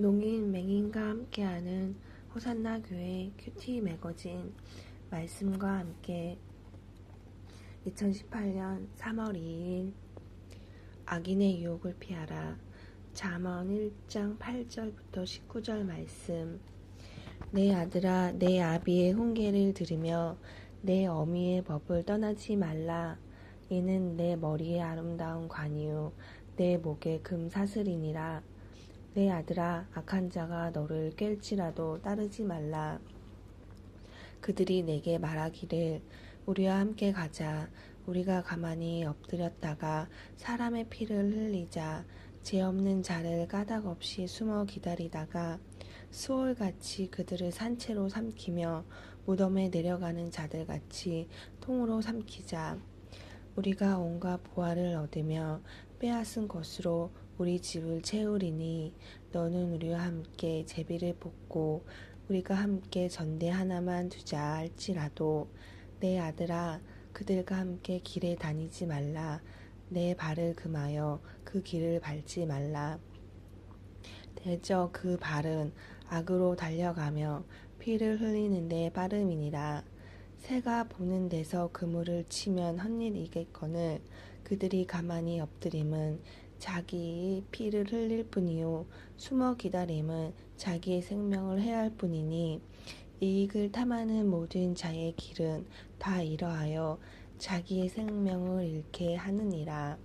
농인 맹인과 함께하는 호산나 교회 큐티 매거진 말씀과 함께 2018년 3월 2일 악인의 유혹을 피하라. 잠언 1장 8절부터 19절 말씀. 내 아들아 내 아비의 훈계를 들으며 내 어미의 법을 떠나지 말라. 이는 내 머리에 아름다운 관이요 내 목에 금 사슬이니라 내 아들아 악한 자가 너를 깰지라도 따르지 말라. 그들이 내게 말하기를 우리와 함께 가자. 우리가 가만히 엎드렸다가 사람의 피를 흘리자. 죄 없는 자를 까닭 없이 숨어 기다리다가 수월같이 그들을 산채로 삼키며 무덤에 내려가는 자들같이 통으로 삼키자. 우리가 온갖 보화를 얻으며 빼앗은 것으로 우리 집을 채우리니 너는 우리와 함께 제비를 뽑고 우리가 함께 전대 하나만 두자 할지라도 내 아들아 그들과 함께 길에 다니지 말라. 내 발을 금하여 그 길을 밟지 말라. 대저 그 발은 악으로 달려가며 피를 흘리는데 빠름이니라. 새가 보는 데서 그물을 치면 헛일이겠거늘 그들이 가만히 엎드림은 자기의 피를 흘릴 뿐이요 숨어 기다림은 자기의 생명을 해할 뿐이니 이익을 탐하는 모든 자의 길은 다 이러하여 자기의 생명을 잃게 하느니라.